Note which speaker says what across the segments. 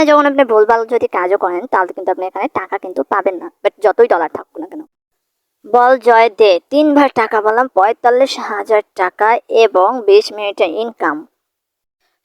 Speaker 1: এখানে যখন আপনি ভুলভাল যদি কাজও করেন, তাহলে কিন্তু আপনি এখানে টাকা কিন্তু পাবেন না। বাট যতই ডলার থাকুক না কেন। বল জয় দে। তিনবার টাকা বললাম পঁয়তাল্লিশ হাজার টাকা এবং বিশ মিনিটের ইনকাম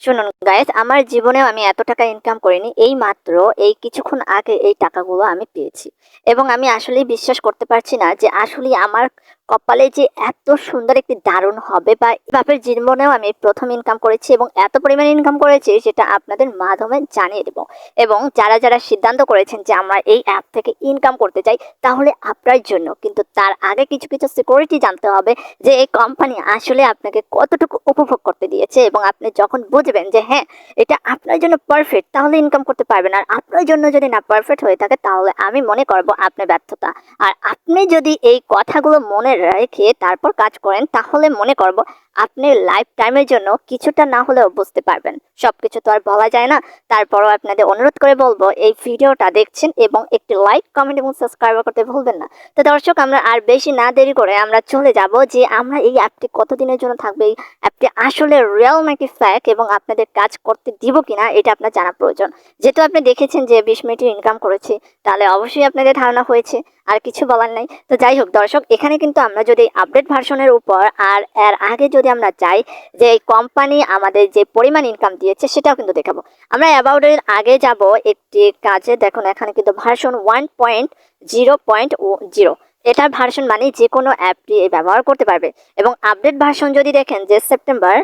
Speaker 1: শুনুন গাইস আমার জীবনেও আমি এত টাকা ইনকাম করিনি, এই মাত্র এই কিছুক্ষণ আগে এই টাকাগুলো আমি পেয়েছি। এবং আমি আসলেই বিশ্বাস করতে পারছি না যে আসলে আমার কপালে যে এত সুন্দর একটি দারুণ হবে বা বাপের জীবনেও আমি প্রথম ইনকাম করেছি এবং এত পরিমাণ ইনকাম করেছি সেটা আপনাদের মাধ্যমে জানিয়ে দেব। এবং যারা যারা সিদ্ধান্ত করেছেন যে আমরা এই অ্যাপ থেকে ইনকাম করতে চাই, তাহলে আপনার জন্য কিন্তু তার আগে কিছু কিছু সিকিউরিটি জানতে হবে যে এই কোম্পানি আসলে আপনাকে কতটুকু উপভোগ করতে দিয়েছে এবং আপনি যখন বুঝবেন যে হ্যাঁ এটা আপনার জন্য পারফেক্ট তাহলে ইনকাম করতে পারবেন। আর আপনার জন্য যদি না পারফেক্ট হয়ে থাকে, তাহলে আমি মনে করব আপনার ব্যর্থতা। আর আপনি যদি এই কথাগুলো মনে রেখে তারপর কাজ করেন তাহলে মনে করব আপনি লাইফ টাইমের জন্য কিছুটা না হলেও বুঝতে পারবেন। সব কিছু তো আর বলা যায় না। তারপরও আপনাদের অনুরোধ করে বলব, এই ভিডিওটা দেখছেন এবং একটি লাইক কমেন্ট এবং সাবস্ক্রাইব করতে ভুলবেন না। তো দর্শক, আমরা আর বেশি না দেরি করে আমরা চলে যাব যে আমরা এই অ্যাপটি কতদিনের জন্য থাকবে, এই অ্যাপটি আসলে রিয়েল নাকি ফ্যাক এবং আপনাদের কাজ করতে দিব কিনা, এটা আপনার জানা প্রয়োজন। যেহেতু আপনি দেখেছেন যে বিশ মিনিটের ইনকাম করেছি, তাহলে অবশ্যই আপনাদের ধারণা হয়েছে, আর কিছু বলার নাই। তো যাই হোক দর্শক, এখানে কিন্তু আমরা যদি আপডেট ভার্সনের উপর আর এর আগে যদি আমরা চাই যে এই কোম্পানি আমাদের যে পরিমাণ ইনকাম দিয়েছে সেটাও কিন্তু দেখাবো। আমরা অ্যাবাউটের আগে যাব একটি কাজে, দেখুন এখানে কিন্তু version one point zero point zero এটার ভার্সন মানে যে কোনো অ্যাপটি ব্যবহার করতে পারবে। এবং আপডেট ভার্সন যদি দেখেন যে সেপ্টেম্বর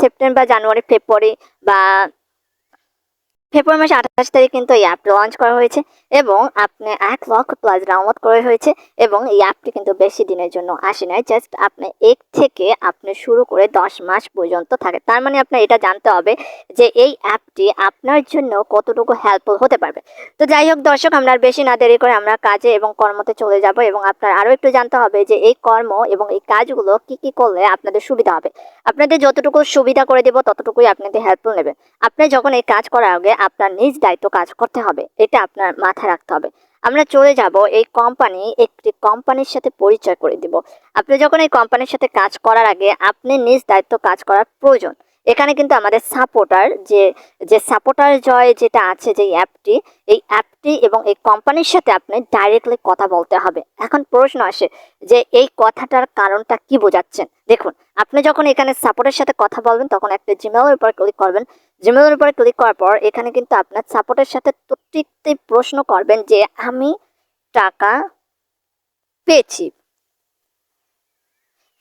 Speaker 1: সেপ্টেম্বর, জানুয়ারি, ফেব্রুয়ারি বা ফেব্রুয়ারি মাসে আঠাশ তারিখ কিন্তু এই অ্যাপটি লঞ্চ করা হয়েছে এবং আপনি এক লক্ষ প্লাস ডাউনলোড করা হয়েছে এবং এই অ্যাপটি কিন্তু বেশি দিনের জন্য আসে নাই। জাস্ট আপনি এক থেকে আপনি শুরু করে দশ মাস পর্যন্ত থাকে। তার মানে আপনার এটা জানতে হবে যে এই অ্যাপটি আপনার জন্য কতটুকু হেল্পফুল হতে পারবে। তো যাই হোক দর্শক, আমরা আর বেশি না দেরি করে আমরা কাজে এবং কর্মতে চলে যাব এবং আপনার আরও একটু জানতে হবে যে এই কর্ম এবং এই কাজগুলো কি কি করলে আপনাদের সুবিধা হবে। আপনাদের যতটুকু সুবিধা করে দেবো, ততটুকুই আপনাদের হেল্পফুল নেবেন আপনি যখন এই কাজ করার আগে আপনার নিজ দায়িত্ব কাজ করতে হবে। এটা আপনার মাথায় রাখতে হবে। আমরা চলে যাব এই কোম্পানি একটি কোম্পানির সাথে পরিচয় করে দিব। আপনি যখন এই কোম্পানির সাথে কাজ করার আগে আপনি নিজ দায়িত্ব কাজ করার প্রয়োজন। এখানে কিন্তু আমাদের সাপোর্টার যে যে সাপোর্টার জয় যেটা আছে যে অ্যাপটি, এই অ্যাপটি এবং এই কোম্পানির সাথে আপনি ডাইরেক্টলি কথা বলতে হবে। এখন প্রশ্ন আসে যে এই কথাটার কারণটা কি বোঝাচ্ছেন? দেখুন, আপনি যখন এখানে সাপোর্টের সাথে কথা বলবেন, তখন একটা জিমেলের উপর ক্লিক করবেন। জিমেলের উপরে ক্লিক করার পর এখানে কিন্তু আপনার সাপোর্টের সাথে প্রত্যেকটি প্রশ্ন করবেন যে, আমি টাকা পেয়েছি।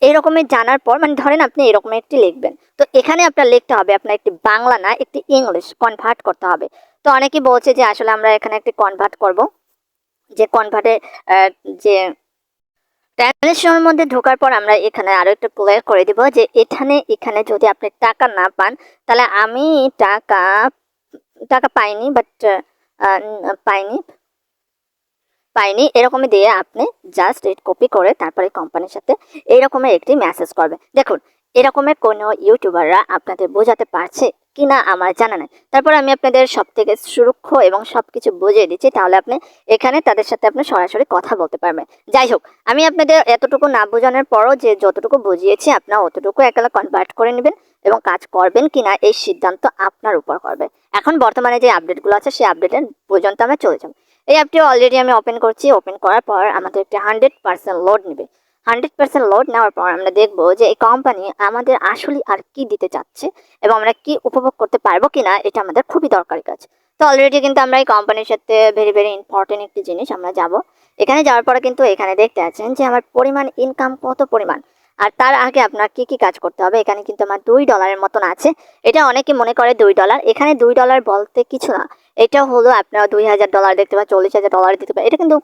Speaker 1: এইরকমের জানার পর মানে ধরেন আপনি এরকম একটি লিখবেন। তো এখানে আপনার লিখতে হবে, আপনার একটি বাংলা না, একটি ইংলিশ কনভার্ট করতে হবে। তো অনেকেই বলছে যে, আসলে আমরা এখানে একটি কনভার্ট করব। যে কনভার্টে যে ট্রানজেকশনের মধ্যে ঢোকার পর আমরা এখানে আরও একটু ক্লিয়ার করে দিব যে, এখানে এখানে যদি আপনি টাকা না পান, তাহলে আমি টাকা টাকা পাইনি বাট পাইনি। পাইনি, এরকমই দিয়ে আপনি জাস্ট কপি করে তারপরে কোম্পানির সাথে এইরকমের একটি মেসেজ করবে দেখুন এরকমের কোনো ইউটিউবাররা আপনাদের বোঝাতে পারছে কিনা আমার জানা নেই। তারপর আমি আপনাদের সব থেকে সুরক্ষ এবং সব কিছু বুঝিয়ে দিচ্ছি, তাহলে আপনি এখানে তাদের সাথে আপনি সরাসরি কথা বলতে পারবেন। যাই হোক, আমি আপনাদের এতটুকু না বোঝানোর পরও যে যতটুকু বুঝিয়েছি, আপনার অতটুকু একলা কনভার্ট করে নেবেন এবং কাজ করবেন কিনা, এই সিদ্ধান্ত আপনার উপর করবে। এখন বর্তমানে যে আপডেটগুলো আছে, সেই আপডেটের পর্যন্ত আমরা চলে যাব। এই অ্যাপটি অলরেডি আমি ওপেন করছি। ওপেন করার পর আমাদের একটি হান্ড্রেড পার্সেন্ট লোড নেবে। হান্ড্রেড পার্সেন্ট লোড নেওয়ার পর আমরা দেখব যে এই কোম্পানি আমাদের আসলে আর কি দিতে চাচ্ছে এবং আমরা কি উপভোগ করতে পারব কিনা, এটা আমাদের খুবই দরকারি কাজ। তো অলরেডি কিন্তু আমরা এই কোম্পানির সাথে ভেরি ভেরি ইম্পর্টেন্ট একটি জিনিস আমরা যাব। এখানে যাওয়ার পরে কিন্তু এখানে দেখতে আছেন যে আমার পরিমাণ ইনকাম কত পরিমাণ? আর তার আগে আপনার কি কি কাজ করতে হবে? এখানে কিন্তু আমার দুই ডলারের মতন আছে। এটা অনেকে মনে করে দুই ডলার এখানে দুই ডলার বলতে কিছু না। এটা হলো আপনার দুই হাজার ডলার দেখতে পাবেন চল্লিশ হাজার ডলার দিতে পারেন। এটা কিন্তু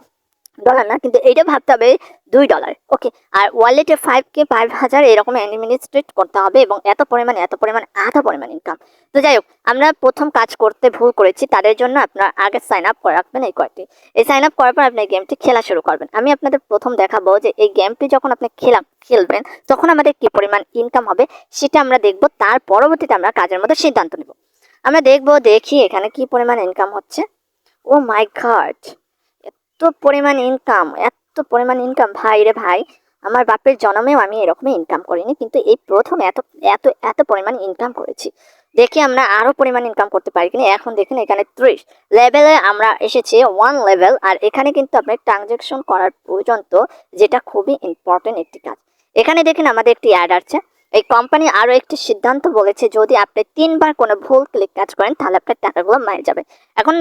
Speaker 1: ডলার না, কিন্তু এইটা ভাবতে হবে দুই ডলার ওকে আর ওয়ালেটে ফাইভ কে ফাইভ হাজার এরকম অ্যাডমিনিস্ট্রেট করতে হবে এবং এত পরিমাণ এত পরিমাণ এত পরিমাণ ইনকাম তো যাই হোক, আমরা প্রথম কাজ করতে ভুল করেছি, তাদের জন্য আপনার আগে সাইন আপ করে রাখবেন এই কয়েকটি। এই সাইন আপ করার পর আপনি গেমটি খেলা শুরু করবেন। আমি আপনাদের প্রথম দেখাবো যে এই গেমটি যখন আপনি খেলা, খেলবেন, তখন আমাদের কি পরিমাণ ইনকাম হবে, সেটা আমরা দেখব, তার পরবর্তীতে আমরা কাজের মধ্যে সিদ্ধান্ত নেব। আমরা দেখব, দেখি এখানে কি পরিমাণ ইনকাম হচ্ছে। ও মাই গড, এত পরিমাণ ইনকাম এত পরিমাণ ইনকাম ভাই রে ভাই, আমার বাপের জন্মেও আমি এরকমই ইনকাম করিনি, কিন্তু এই প্রথম এত এত এত পরিমাণ ইনকাম করেছি। দেখি আমরা আরও পরিমাণ ইনকাম করতে পারি কিনা। এখন দেখুন এখানে ত্রিশ। লেভেলে আমরা এসেছি ওয়ান লেভেল আর এখানে কিন্তু আপনি ট্রানজেকশন করার পর্যন্ত যেটা খুবই ইম্পর্টেন্ট একটি কাজ। এখানে দেখেন আমাদের একটি অ্যাড আছে এই কোম্পানি আরও একটি সিদ্ধান্ত বলেছে, যদি আপনি তিনবার কোনো ভুল ক্লিক কাজ করেন, তাহলে আপনার টাকাগুলো মারে যাবে। এখন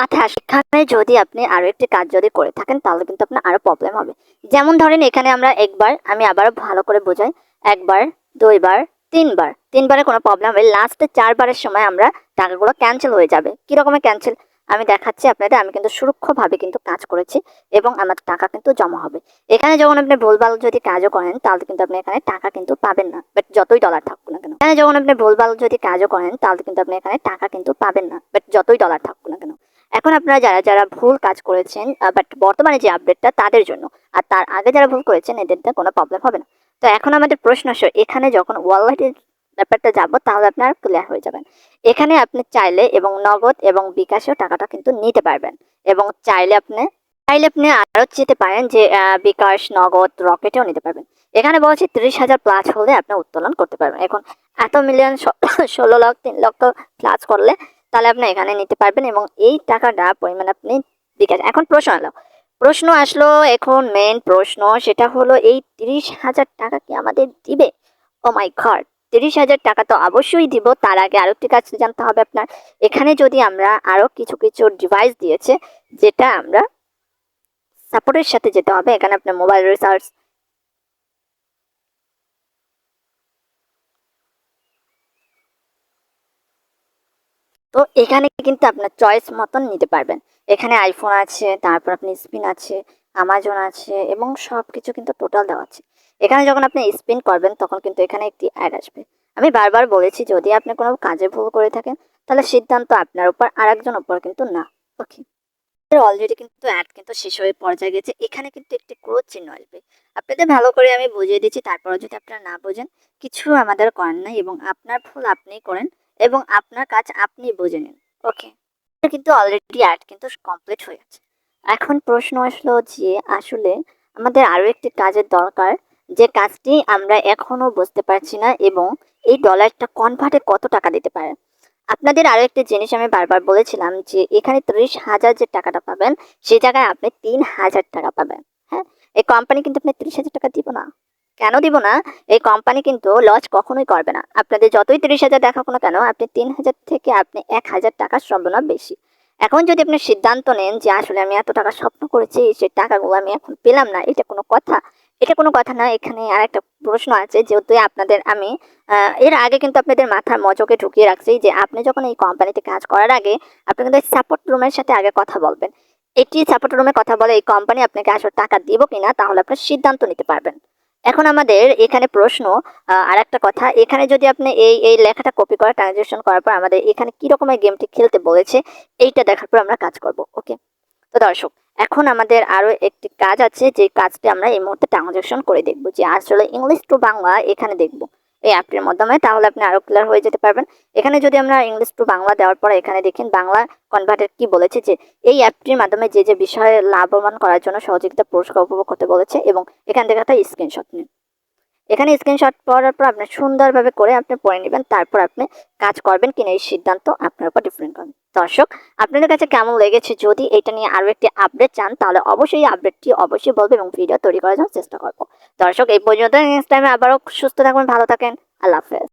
Speaker 1: মাথায় আসে, এখানে যদি আপনি আরও একটি কাজ যদি করে থাকেন, তাহলে কিন্তু আপনার আরও প্রবলেম হবে। যেমন ধরেন, এখানে আমরা একবার, আমি আবারও ভালো করে বোঝাই, একবার, দুইবার, তিনবার। তিনবারে কোনো প্রবলেম হবে লাস্টে চারবারের সময় আমরা টাকাগুলো ক্যান্সেল হয়ে যাবে। কিরকমের ক্যান্সেল আমি দেখাচ্ছি আপনাদের, আমি কিন্তু সুরক্ষভাবে কিন্তু কাজ করেছি এবং আমার টাকা কিন্তু জমা হবে। এখানে যখন আপনি ভুলভাল যদি কাজও করেন, তাহলে কিন্তু আপনি এখানে টাকা কিন্তু পাবেন না। বাট যতই ডলার থাকুক না কেন। এখানে যখন আপনি ভুলভাল যদি কাজও করেন, তাহলে কিন্তু আপনি এখানে টাকা কিন্তু পাবেন না। বাট যতই ডলার থাকুক না কেন। এখন আপনারা যারা যারা ভুল কাজ করেছেন বাট বর্তমানে যে আপডেটটা তাদের জন্য, আর তার আগে যারা ভুল করেছেন, এদের কোনো প্রবলেম হবে না। তো এখন আমাদের প্রশ্ন আসে, এখানে যখন ওয়ালেটের ব্যাপারটা যাব তাহলে আপনার ক্লিয়ার হয়ে যাবেন এখানে আপনি চাইলে এবং নগদ এবং বিকাশেও টাকাটা কিন্তু নিতে পারবেন এবং চাইলে আপনি চাইলে আপনি আরও যেতে পারেন যে বিকাশ, নগদ, রকেটেও নিতে পারবেন। এখানে বলছি তিরিশ হাজার প্লাস হলে আপনি উত্তোলন করতে পারবেন। এখন এত মিলিয়ন ষোলো লক্ষ, তিন লক্ষ প্লাস করলে তাহলে আপনি এখানে নিতে পারবেন এবং এই টাকাটা পরিমাণ আপনি বিকাশ, এখন প্রশ্ন এলো। প্রশ্ন আসলো এখন মেন প্রশ্ন, সেটা হলো এই তিরিশ হাজার টাকা কি আমাদের দিবে? ও মাই গড তিরিশ হাজার টাকা তো অবশ্যই দিব। তার আগে আরও একটি কাজ জানতে হবে আপনার। এখানে যদি আমরা আরও কিছু কিছু ডিভাইস দিয়েছে, যেটা আমরা সাপোর্টের সাথে যেতে হবে। এখানে আপনার মোবাইল রিচার্জ তো এখানে কিন্তু আপনার চয়েস মতন নিতে পারবেন। এখানে আইফোন আছে, তারপর আপনি স্পিন আছে আমাজন আছে এবং সব কিছু কিন্তু টোটাল দেওয়া আছে। এখানে যখন আপনি স্পিন করবেন, তখন কিন্তু এখানে একটি অ্যাড আসবে। আমি বারবার বলেছি, যদি আপনি কোনো কাজে ভুল করে থাকেন, তাহলে সিদ্ধান্ত আপনার উপর আর একজন উপর কিন্তু না। ওকে অলরেডি কিন্তু অ্যাড কিন্তু শেষ হয়ে পর্যায়ে গেছে। এখানে কিন্তু একটি ক্রোধ চিহ্ন আসবে। আপনাদের ভালো করে আমি বুঝিয়ে দিচ্ছি তারপরে যদি আপনারা না বোঝেন, কিছু আমাদের করার নাই এবং আপনার ভুল আপনিই করেন এবং আপনার কাজ আপনি বুঝে নিন। ওকে কিন্তু অলরেডি অ্যাড কিন্তু কমপ্লিট হয়ে গেছে। এখন প্রশ্ন আসলো যে আসলে আমাদের আরও একটি কাজের দরকার, যে কাজটি আমরা এখনও বুঝতে পারছি না এবং এই ডলারটা কনভার্টে কত টাকা দিতে পারে। আপনাদের আরও একটি জিনিস আমি বারবার বলেছিলাম যে এখানে ত্রিশ হাজার যে টাকাটা পাবেন সেই জায়গায় আপনি তিন হাজার টাকা পাবেন। হ্যাঁ? এই কোম্পানি কিন্তু আপনি ত্রিশ হাজার টাকা দিব না। কেন দিব না? এই কোম্পানি কিন্তু লস কখনোই করবে না। আপনাদের যতই তিরিশ হাজার দেখাক না কেন, আপনি তিন হাজার থেকে আপনি এক হাজার টাকার সম্ভাবনা বেশি। এখন যদি আপনি সিদ্ধান্ত নেন যে আসলে আমি এত টাকা স্বপ্ন করেছি, সেই টাকাগুলো আমি এখন পেলাম না, এটা কোনো কথা। এটা কোনো কথা না, এখানে আর একটা প্রশ্ন আছে, যেহেতু আপনাদের আমি এর আগে কিন্তু আপনাদের মাথার মজকে ঢুকিয়ে রাখছি যে আপনি যখন এই কোম্পানিতে কাজ করার আগে আপনি কিন্তু সাপোর্ট রুমের সাথে আগে কথা বলবেন। এটি সাপোর্ট রুমে কথা বলে এই কোম্পানি আপনাকে আসলে টাকা দিব কিনা, তাহলে আপনার সিদ্ধান্ত নিতে পারবেন। এখন আমাদের এখানে প্রশ্ন আর একটা কথা। এখানে যদি আপনি এই এই লেখাটা কপি করা ট্রানজেকশন করার পর আমাদের এখানে কি রকমের গেমটি খেলতে বলেছে, এইটা দেখার পর আমরা কাজ করব ওকে তো দর্শক, এখন আমাদের আরও একটি কাজ আছে, যে কাজটি আমরা এই মুহূর্তে ট্রানজেকশন করে দেখব, যে আসলে ইংলিশ টু বাংলা এখানে দেখব। এই অ্যাপটির মাধ্যমে, তাহলে আপনি আরও ক্লিয়ার হয়ে যেতে পারবেন। এখানে যদি আমরা ইংলিশ টু বাংলা দেওয়ার পর এখানে দেখেন বাংলা কনভার্টার কি বলেছে যে, এই অ্যাপটির মাধ্যমে যে যে বিষয়ে লাভবান করার জন্য সহযোগিতা, পুরস্কার উপভোগ করতে বলেছে এবং এখান থেকে একটা স্ক্রিনশট নিন। এখানে স্ক্রিনশট পড়ার পর আপনি সুন্দরভাবে করে আপনি পড়ে নেবেন, তারপর আপনি কাজ করবেন কিনা এই সিদ্ধান্ত আপনার উপর ডিপেন্ড করবেন দর্শক, আপনাদের কাছে কেমন লেগেছে? যদি এটা নিয়ে আরও একটি আপডেট চান, তাহলে অবশ্যই আপডেটটি অবশ্যই বলবে এবং ভিডিও তৈরি করার জন্য চেষ্টা করব। দর্শক, এই পর্যন্ত নেক্সট টাইমে আবারও সুস্থ থাকবেন, ভালো থাকেন। আল্লাহ হাফেজ।